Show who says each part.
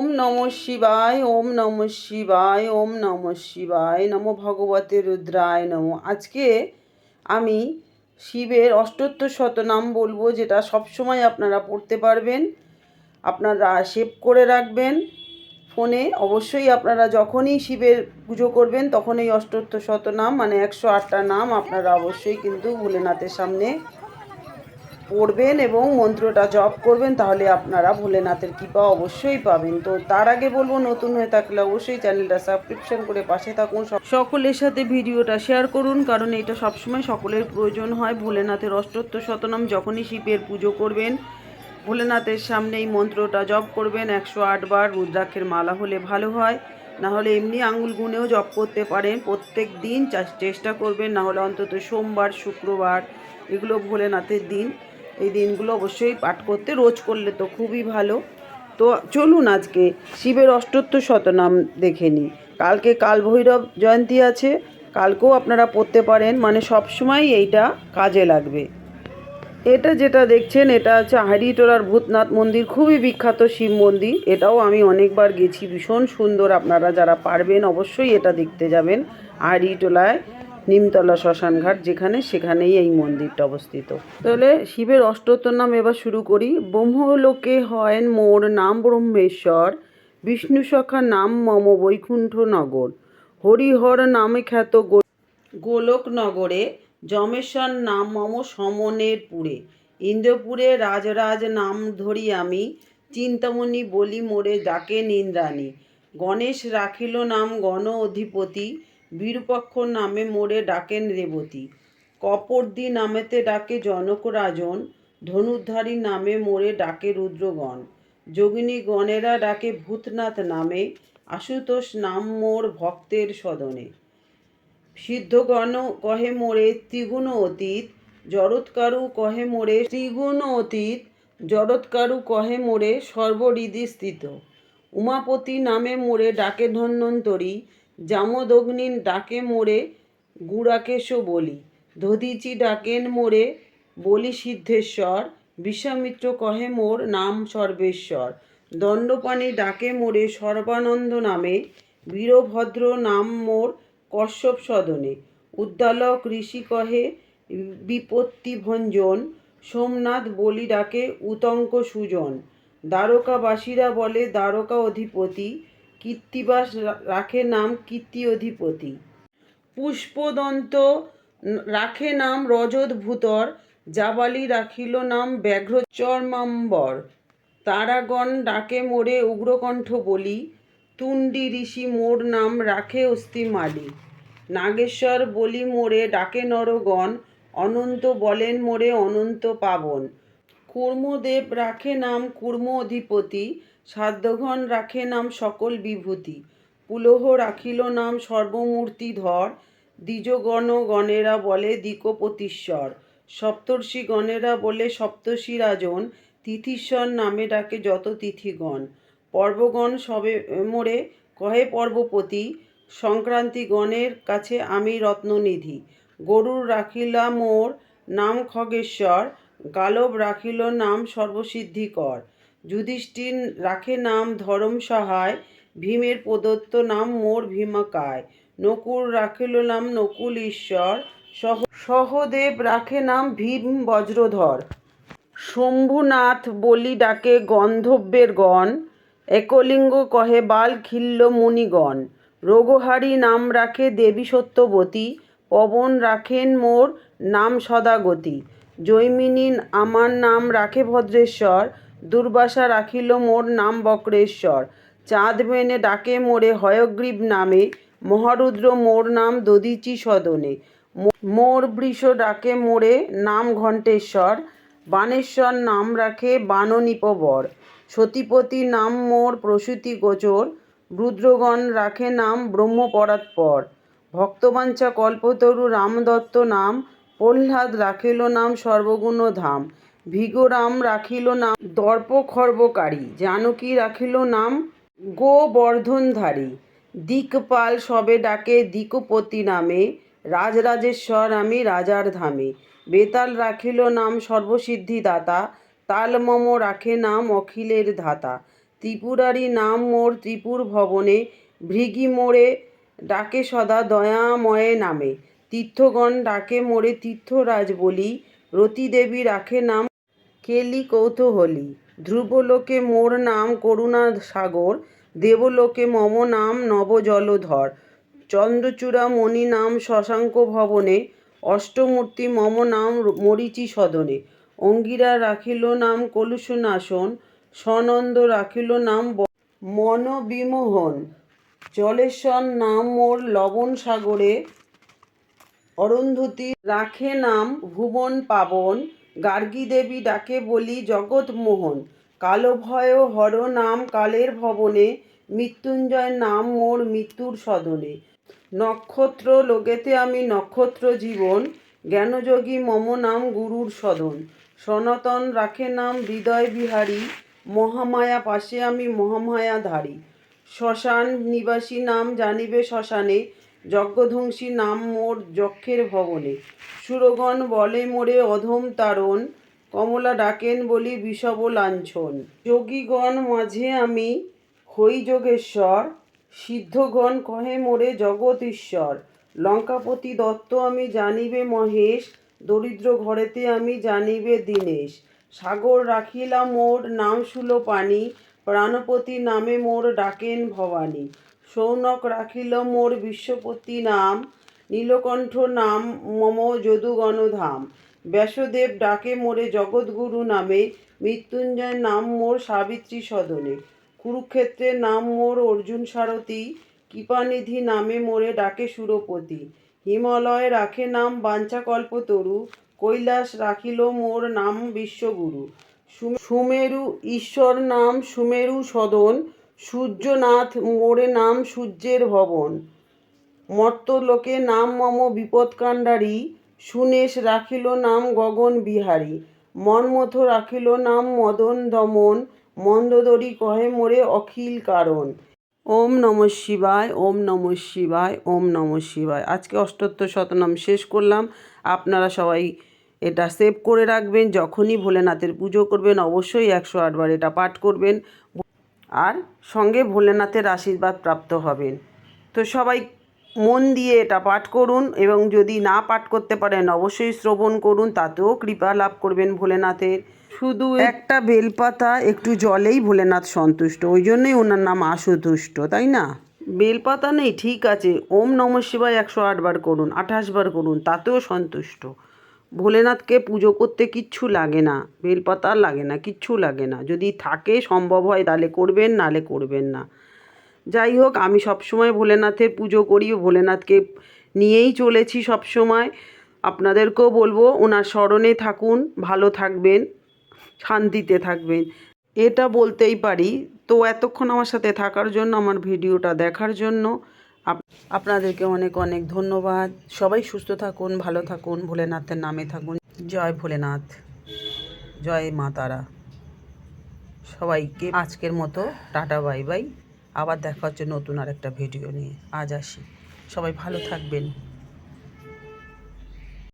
Speaker 1: ওম নম শিবায়, ওম নম শিবায়, ওম নম শিবায়, নম ভগবতে রুদ্রায় নম। আজকে আমি শিবের অষ্টোত্তর শতনাম বলব, যেটা সবসময় আপনারা পড়তে পারবেন, আপনারা সেভ করে রাখবেন। ফোনে অবশ্যই আপনারা যখনই শিবের পুজো করবেন তখন এই অষ্টোত্তর শতনাম মানে একশো আটটা নাম আপনারা অবশ্যই কিন্তু ভোলেনাথের সামনে পড়বেন এবং মন্ত্রটা জপ করবেন, তাহলে আপনারা ভোলেনাথের কৃপা অবশ্যই পাবেন। তো তার আগে বলব, নতুন হয়ে থাকলে অবশ্যই চ্যানেলটা সাবস্ক্রিপশন করে পাশে থাকুন। সক- সকলের সাথে ভিডিওটা শেয়ার করুন, কারণ এটা সবসময় সকলের প্রয়োজন হয়। ভোলেনাথের অষ্টোত্তর শতনাম যখনই শিবের পুজো করবেন, ভোলেনাথের সামনে এই মন্ত্রটা জপ করবেন। একশো বার রুদ্রাক্ষের মালা হলে ভালো হয়। না হলে এমনি আঙুল গুনেও জপ করতে পারেন। প্রত্যেক দিন চেষ্টা করবেন না হলে অন্তত সোমবার, শুক্রবার, এগুলো ভোলেনাথের দিন। এই দিনগুলো অবশ্যই পাঠ করতে, রোজ করলে তো খুবই ভালো। তো চলুন আজকে শিবের অষ্টোত্তর শতনাম দেখে নিই। কালকে কাল ভৈরব জয়ন্তী আছে, কালকেও আপনারা পড়তে পারেন মানে সবসময় এইটা কাজে লাগবে। এটা যেটা দেখছেন, এটা হচ্ছে হাড়িটোলার ভূতনাথ মন্দির, খুবই বিখ্যাত শিব মন্দির। এটাও আমি অনেকবার গেছি, ভীষণ সুন্দর, আপনারা যারা পারবেন অবশ্যই এটা দেখতে যাবেন হাড়িটোলায় নিমতলা শ্মশানঘাট, যেখানে সেখানেই এই মন্দিরটা অবস্থিত। তাহলে শিবের অষ্টোত্তর নাম এবার শুরু করি। ব্রহ্মলোকে হয়েন মোর নাম ব্রহ্মেশ্বর, বিষ্ণু সখা নাম মম বৈকুণ্ঠ নগর, হরিহর নামে খ্যাত গো- গোলকনগরে যমেশ্বর নাম মম সমনের পুরে ইন্দ্রপুরে রাজরাজ নাম ধরি আমি, চিন্তামণি বলি মোরে ডাকে নিন্দ্রাণী, গণেশ রাখিল নাম গণ অধিপতি বীরপক্ষ নামে মোরে ডাকেন রেবতী। কপর্দি নামেতে ডাকে জনক রাজন ধনুধারী নামে মোরে ডাকে রুদ্রগণ। যোগিনী গণেরা ডাকে ভূতনাথ নামে, আশুতোষ নাম মোর ভক্তের সদনে। সিদ্ধগণ কহে মোরে ত্রিগুণ অতীত জরৎকারু কহে মোরে ত্রিগুণ অতীত জরৎকারু কহে মোরে সর্বহৃদি স্থিত। উমাপতি নামে মোরে ডাকে ধন্বন্তরী জামদগ্নি ডাকে মোরে গুড়াকেশ বলি। দধিচি ডাকেন মোরে বলি সিদ্ধেশ্বর বিশ্বামিত্র কহে মোর নাম সর্বেশ্বর। দণ্ডপাণি ডাকে মোরে সর্বানন্দ নামে, বীরভদ্র নাম মোর কশ্যপ সদনে। উদ্দালক ঋষি কহে বিপত্তি ভঞ্জন সোমনাথ বলি ডাকে উতঙ্ক সুজন। দ্বারকাবাসীরা বলে, দ্বারকা অধিপতি কীর্তিবাস রাখে নাম কীর্তি অধিপতি পুষ্পদন্ত রাখে নাম রজত ভূতর জাবালি রাখিল নাম ব্যাঘ্র চর্মাম্বর তারাগণ ডাকে মোরে উগ্রকণ্ঠ বলি, তুণ্ডি ঋষি মোর নাম রাখে অস্থি মালি নাগেশ্বর বলি মোরে ডাকে নরগণ, অনন্ত বলেন মোরে অনন্ত পাবন। কুর্মদেব রাখে নাম কুর্ম অধিপতি সাধ্যঘন রাখে নাম সকল বিভূতি। পুলহ রাখিল নাম সর্বমূর্তি ধর, দ্বিজগণ গণেরা বলে দিকপতিশ্বর সপ্তর্ষি গণেরা বলে সপ্তর্ষি রাজন, তিথিশ্বর নামে ডাকে যত তিথিগণ। পর্বগণ সবে মোরে কহে পর্বপতি, সংক্রান্তি গণের কাছে আমি রত্ননিধি। গরুর রাখিলা মোর নাম খগেশ্বর গালব রাখিল নাম সর্বসিদ্ধিকর। যুধিষ্ঠির রাখে নাম ধরম সহায়, ভীমের প্রদত্ত নাম মোর ভীমাকায়। নকুল রাখিল নাম নকুল ঈশ্বর, সহ সহদেব রাখে নাম ভীম বজ্রধর। শম্ভুনাথ বলি ডাকে গন্ধব্যের গণ, একলিঙ্গ কহে বাল খিল্ল মুনিগণ। রোগহারি নাম রাখে দেবী সত্যবতী, পবন রাখেন মোর নাম সদাগতি। জৈমিনী আমার নাম রাখে ভদ্রেশ্বর, দুর্বাসা রাখিল মোর নাম বক্রেশ্বর। চাঁদ মেনে ডাকে মোরে হয়গ্রীব নামে, মহারুদ্র মোর নাম দধিচি সদনে। মোর বৃষ ডাকে মোরে নাম ঘণ্টেশ্বর, বানেশ্বর নাম রাখে বাননিপবর। সতীপতি নাম মোর প্রসূতি গোচর, রুদ্রগণ রাখে নাম ব্রহ্মপরাৎপর। ভক্তবাঞ্ছা কল্পতরু রামদত্ত নাম প্রহ্লাদ রাখিল নাম সর্বগুণ ধাম, ভিগরাম রাখিল নাম দর্প খর্বকারী জানকী রাখিল নাম গোবর্ধনধারী, দিকপাল সবে ডাকে দিকপতি নামে, রাজরাজেশ্বর আমি রাজার ধামে, বেতাল রাখিল নাম সর্বসিদ্ধিদাতা তাল মম রাখে নাম অখিলের ধাতা ত্রিপুরারি নাম মোর ত্রিপুর ভবনে ভৃগি মোড়ে ডাকে সদা দয়াময়ে নামে তীর্থগণ ডাকে মোড়ে তীর্থরাজ বলি রতিদেবী রাখে নাম কেলি কৌতূহলী। ধ্রুবলোকে মোর নাম করুণা সাগর, দেবলোকে মম নাম নবজলধর। চন্দ্রচূড়া মণি নাম শশাঙ্ক ভবনে, অষ্টমূর্তি মম নাম মরিচি সদনে। অঙ্গিরা রাখিল নাম কলুষনাশন সনন্দ রাখিল নাম মনোবিমোহন। জলেশ্বর নাম মোর লবণ সাগরে অরুন্ধতী রাখে নাম ভুবন পাবন, গার্গী দেবী ডাকে বলি জগৎ মোহন। কালো ভয় হর নাম কালের ভবনে, মৃত্যুঞ্জয় নাম মোর মৃত্যুর সদনে। নক্ষত্র, লোকেতে আমি নক্ষত্র জীবন, জ্ঞানযোগী মম নাম গুরুর সদন। সনাতন রাখে নাম হৃদয় বিহারী, মহামায়া পাশে আমি মহামায়া ধারী। শ্মশান নিবাসী নাম জানিবে শ্মশানে যজ্ঞধ্বংসী নাম মোর যক্ষের ভবনে। সুরগণ বলে মোরে অধম তারণ, কমলা ডাকেন বলি বিষব লাঞ্ছন। যোগীগণ মাঝে আমি হই যোগেশ্বর, সিদ্ধগণ কহে মোরে জগৎ ঈশ্বর। লঙ্কাপতি দত্ত আমি জানিবে মহেশ, দরিদ্র ঘরেতে আমি জানিবে দীনেশ। সাগর রাখিলা মোর নাম শুলো পানি, প্রাণপতি নামে মোর ডাকেন ভবানী। সৌনক রাখিল মোর বিশ্বপতি নাম, নীলকণ্ঠ নাম মম যদুগণধাম। ব্যাসদেব ডাকে মোরে জগৎগুরু নামে, মৃত্যুঞ্জয় নাম মোর সাবিত্রী সদনে। কুরুক্ষেত্রের নাম মোর অর্জুন সারথী, কৃপানিধি নামে মোরে ডাকে সুরপতি। হিমালয় রাখে নাম বাঞ্ছাকল্পতরু কৈলাস রাখিল মোর নাম বিশ্বগুরু। সুমেরু ঈশ্বর নাম সুমেরু সদন সূর্যনাথ মোরে নাম সূর্যের ভবন। মর্তলোকে নাম মম বিপদকাণ্ডারী, সুনেশ রাখিল নাম গগন বিহারী। মন্মথ রাখিল নাম মদন দমন, মন্দোদরী কহে মোরে অখিল কারণ। ওম নম শিবায়, ওম নম শিবায়, ওম নম শিবায়। আজকে অষ্টোত্তর শতনাম শেষ করলাম। আপনারা সবাই এটা সেভ করে রাখবেন। যখনই ভোলেনাথের পুজো করবেন, অবশ্যই একশো আটবার এটা পাঠ করবেন। আর সঙ্গে ভোলেনাথের আশীর্বাদ প্রাপ্ত হবেন। তো সবাই মন দিয়ে এটা পাঠ করুন এবং যদি না পাঠ করতে পারেন অবশ্যই শ্রবণ করুন তাতেও কৃপা লাভ করবেন ভোলেনাথের। শুধু একটা বেলপাতা একটু জলেই ভোলেনাথ সন্তুষ্ট ওই জন্যই ওনার নাম আশুতুষ্ট তাই না? বেলপাতা নেই ঠিক আছে ওম নম শিবায় একশো আটবার করুন আঠাশ বার করুন তাতেও সন্তুষ্ট। ভোলেনাথকে পুজো করতে কিচ্ছু লাগে না, বেলপাতা লাগে না, কিচ্ছু লাগে না। যদি থাকে, সম্ভব হয়, তাহলে করবেন নালে করবেন না। যাই হোক, আমি সবসময় ভোলেনাথের পুজো করি, ভোলেনাথকে নিয়েই চলেছি সবসময়। আপনাদেরকেও বলব, ওনার স্মরণে থাকুন, ভালো থাকবেন, শান্তিতে থাকবেন। এটা বলতেই পারি, তো এতক্ষণ আমার সাথে থাকার জন্য, আমার ভিডিওটা দেখার জন্য আপনাদেরকে অনেক অনেক ধন্যবাদ। সবাই সুস্থ থাকুন, ভালো থাকুন, ভোলেনাথের নামে থাকুন। জয় ভোলেনাথ, জয় মা তারা। সবাইকে আজকের মতো টাটা, বাই বাই। আবার দেখা হচ্ছে নতুন আর একটা ভিডিও নিয়ে। আজ আসি। সবাই ভালো থাকবেন।